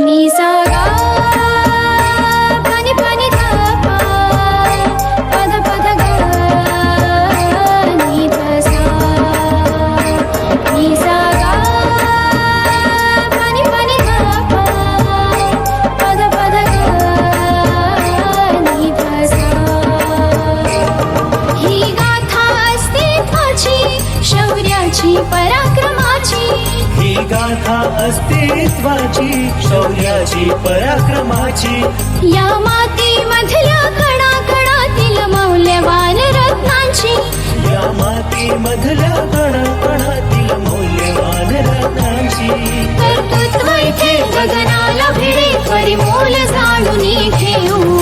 नि नि पद ही शौर्याची पराक्रमाची गाथा अस्तित्वाची शौर्याची पराक्रमाची. या मातीमधल्या कणा कणातील मौल्यवान रत्नांची. या माती मधल्या कणाकणातील मौल्यवान रत्नांची. कर्तृत्व इथे गगनाला भिडे परिमोल जाणून घेऊ.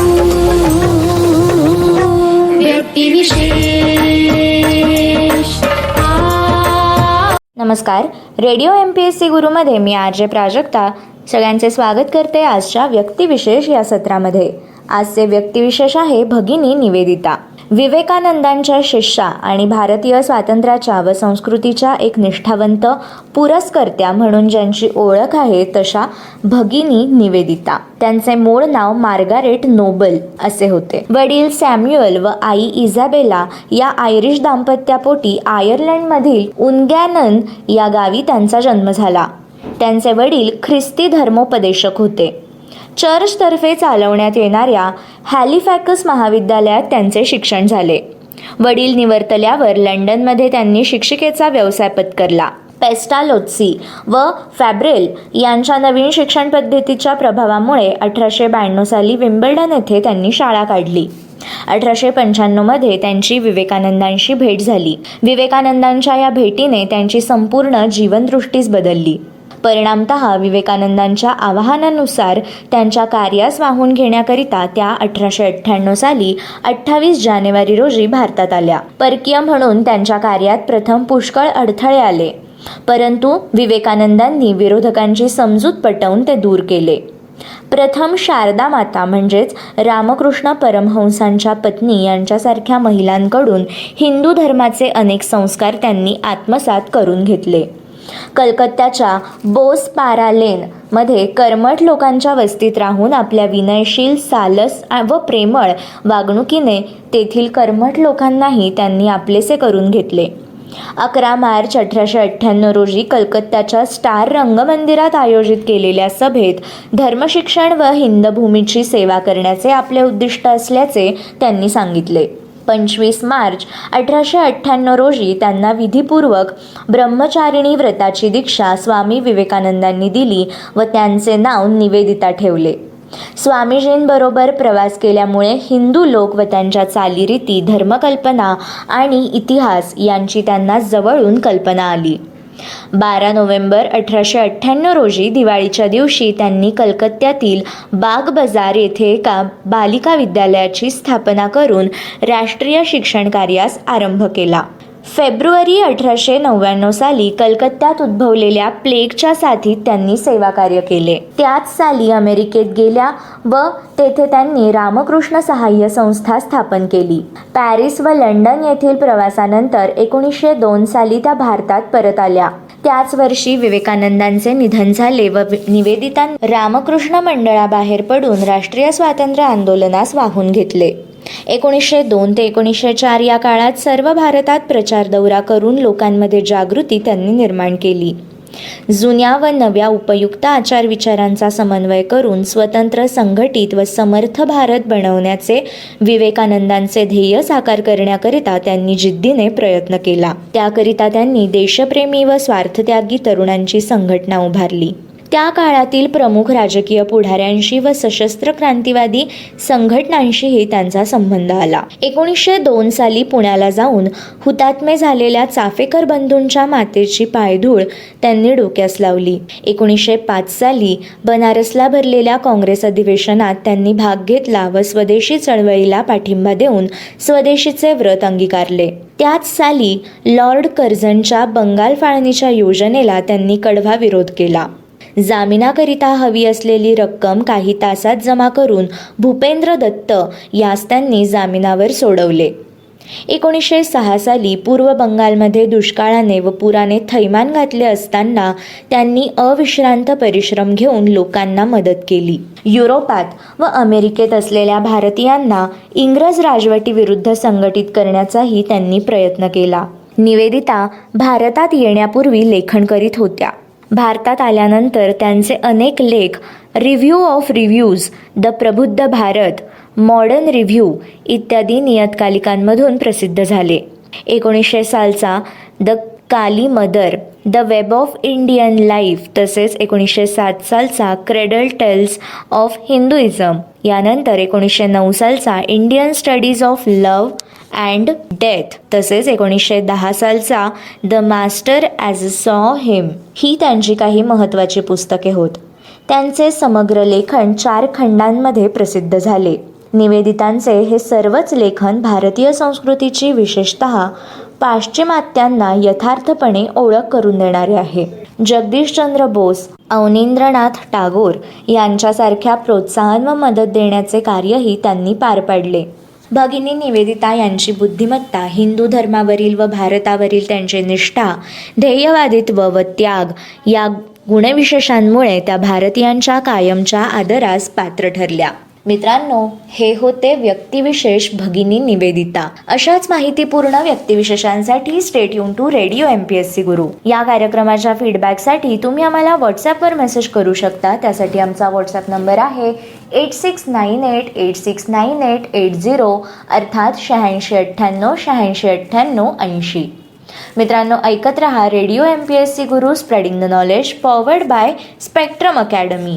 व्यक्तिविशेष. नमस्कार. Radio M P S C गुरुमध्ये मी आर जे प्राजक्ता सगळ्यांचे स्वागत करते आजच्या व्यक्तिविशेष या सत्रामध्ये. आजचे व्यक्तिविशेष आहे भगिनी निवेदिता. विवेकानंदांच्या शिष्या आणि भारतीय स्वातंत्र्याच्या व संस्कृतीच्या एक निष्ठावंत पुरस्कर्त्या म्हणून ज्यांची ओळख आहे तशा भगिनी निवेदिता. त्यांचे मूळ नाव मार्गारेट नोबल असे होते. वडील सॅम्युअल व आई इझाबेला या आयरिश दाम्पत्यापोटी आयर्लंडमधील उनगॅनन या गावी त्यांचा जन्म झाला. त्यांचे वडील ख्रिस्ती धर्मोपदेशक होते. चर्चतर्फे चालवण्यात येणाऱ्या हॅलिफॅकस महाविद्यालयात त्यांचे शिक्षण झाले. वडील निवर्तल्यावर लंडनमध्ये त्यांनी शिक्षिकेचा व्यवसाय पत्करला. पेस्टालोत्सी व फॅब्रेल यांच्या नवीन शिक्षण पद्धतीच्या प्रभावामुळे अठराशे ब्याण्णव साली विम्बल्डन येथे त्यांनी शाळा काढली. अठराशे पंच्याण्णवमध्ये त्यांची विवेकानंदांशी भेट झाली. विवेकानंदांच्या या भेटीने त्यांची संपूर्ण जीवनदृष्टीच बदलली. परिणामत विवेकानंदांच्या आवाहनानुसार त्यांच्या कार्यास वाहून घेण्याकरिता त्या अठराशे अठ्ठ्याण्णव साली अठ्ठावीस जानेवारी रोजी भारतात आल्या. परकीय म्हणून त्यांच्या कार्यात प्रथम पुष्कळ अडथळे आले. परंतु विवेकानंदांनी विरोधकांची समजूत पटवून ते दूर केले. प्रथम शारदा माता म्हणजेच रामकृष्ण परमहंसांच्या पत्नी यांच्यासारख्या महिलांकडून हिंदू धर्माचे अनेक संस्कार त्यांनी आत्मसात करून घेतले. कलकत्त्याच्या बोस पारा कर्मठ लोकांच्या वस्तीत राहून आपल्या विनयशील सालस व प्रेमळ वागणुकीने तेथील कर्मठ लोकांनाही त्यांनी आपलेसे करून घेतले. अकरा मार्च अठराशे अठ्ठ्याण्णव रोजी कलकत्त्याच्या स्टार रंगमंदिरात आयोजित केलेल्या सभेत धर्मशिक्षण व हिंदभूमीची सेवा करण्याचे आपले उद्दिष्ट असल्याचे त्यांनी सांगितले. पंचवीस मार्च अठराशे अठ्ठ्याण्णव रोजी त्यांना विधीपूर्वक ब्रह्मचारिणी व्रताची दीक्षा स्वामी विवेकानंदांनी दिली व त्यांचे नाव निवेदिता ठेवले. स्वामीजींबरोबर प्रवास केल्यामुळे हिंदू लोक व त्यांच्या चालीरीती धर्मकल्पना आणि इतिहास यांची त्यांना जवळून कल्पना आली. बारा नोव्हेंबर अठराशे अठ्ठ्याण्णव रोजी दिवाळीच्या दिवशी त्यांनी कलकत्त्यातील बाग बाजार येथे एका बालिका विद्यालयाची स्थापना करून राष्ट्रीय शिक्षण कार्यास आरंभ केला. फेब्रुवारी अठराशे नव्याण्णव साली कलकत्त्यात उद्भवलेल्या प्लेगच्या साथीत त्यांनी सेवाकार्य केले. त्याच साली अमेरिकेत गेल्या व तेथे त्यांनी रामकृष्ण सहाय्य संस्था स्थापन केली. पॅरिस व लंडन येथील प्रवासानंतर एकोणीसशे दोन साली त्या भारतात परत आल्या. त्याच वर्षी विवेकानंदांचे निधन झाले व निवेदितान रामकृष्ण मंडळाबाहेर पडून राष्ट्रीय स्वातंत्र्य आंदोलनास वाहून घेतले. एकोणीसशे दोन ते एकोणीसशे चार या काळात सर्व भारतात प्रचार दौरा करून लोकांमध्ये जागृती त्यांनी निर्माण केली. जुन्या व नव्या उपयुक्त आचारविचारांचा समन्वय करून स्वतंत्र संघटित व समर्थ भारत बनवण्याचे विवेकानंदांचे ध्येय साकार करण्याकरिता त्यांनी जिद्दीने प्रयत्न केला. त्याकरिता त्यांनी देशप्रेमी व स्वार्थत्यागी तरुणांची संघटना उभारली. त्या काळातील प्रमुख राजकीय पुढाऱ्यांशी व सशस्त्र क्रांतिवादी संघटनांशीही त्यांचा संबंध आला. एकोणीसशे दोन साली पुण्याला जाऊन हुतात्मे झालेल्या चाफेकर बंधूंच्या मातेची पायधूळ त्यांनी डोक्यास लावली. एकोणीसशे पाच साली बनारसला भरलेल्या काँग्रेस अधिवेशनात त्यांनी भाग घेतला व स्वदेशी चळवळीला पाठिंबा देऊन स्वदेशीचे व्रत अंगीकारले. त्याच साली लॉर्ड कर्झनच्या बंगाल फाळणीच्या योजनेला त्यांनी कडवा विरोध केला. जामिनाकरिता हवी असलेली रक्कम काही तासात जमा करून भूपेंद्र दत्त यास त्यांनी जामिनावर सोडवले. एकोणीसशे सहा साली पूर्व बंगालमध्ये दुष्काळाने व पुराने थैमान घातले असताना त्यांनी अविश्रांत परिश्रम घेऊन लोकांना मदत केली. युरोपात व अमेरिकेत असलेल्या भारतीयांना इंग्रज राजवटीविरुद्ध संघटित करण्याचाही त्यांनी प्रयत्न केला. निवेदिता भारतात येण्यापूर्वी लेखन करीत होत्या. भारतात आल्यानंतर त्यांचे अनेक लेख रिव्ह्यू ऑफ रिव्ह्यूज द प्रबुद्ध भारत मॉडर्न रिव्ह्यू इत्यादी नियतकालिकांमधून प्रसिद्ध झाले. एकोणीसशे सालचा the Kali mother the web of Indian life तसेच एकोणीसशे सात सालचा क्रेडल टेल्स ऑफ हिंदुइझम. यानंतर एकोणीसशे नऊ सालचा Indian studies of love and death तसेच एकोणीसशे दहा सालचा the master as a saw him ही त्यांची काही महत्त्वाची पुस्तके होत. त्यांचे समग्र लेखन चार खंडांमध्ये प्रसिद्ध झाले. निवेदितांचे हे सर्वच लेखन भारतीय संस्कृतीची विशेषत पाश्चिमात्यांना यथार्थपणे ओळख करून देणारे आहे. जगदीशचंद्र बोस अवनींद्रनाथ टागोर यांच्यासारख्या प्रोत्साहन व मदत देण्याचे कार्यही त्यांनी पार पाडले. भगिनी निवेदिता यांची बुद्धिमत्ता हिंदू धर्मावरील व भारतावरील त्यांचे निष्ठा ध्येयवादित्व व त्याग या गुणविशेषांमुळे त्या भारतीयांच्या कायमच्या आदरास पात्र ठरल्या. मित्रांनो हे होते व्यक्तिविशेष भगिनी निवेदिता. अशाच माहितीपूर्ण व्यक्तिविशेषांसाठी stay युन to radio M P S C Guru या कार्यक्रमाच्या फीडबॅकसाठी तुम्ही आम्हाला व्हॉट्सॲपवर मेसेज करू शकता. त्यासाठी आमचा व्हॉट्सॲप नंबर आहे eight six nine eight eight six nine eight eight zero अर्थात शहाऐंशी अठ्ठ्याण्णव शहाऐंशी अठ्ठ्याण्णव ऐंशी. मित्रांनो ऐकत रहा radio M P S C Guru spreading the knowledge powered by Spectrum Academy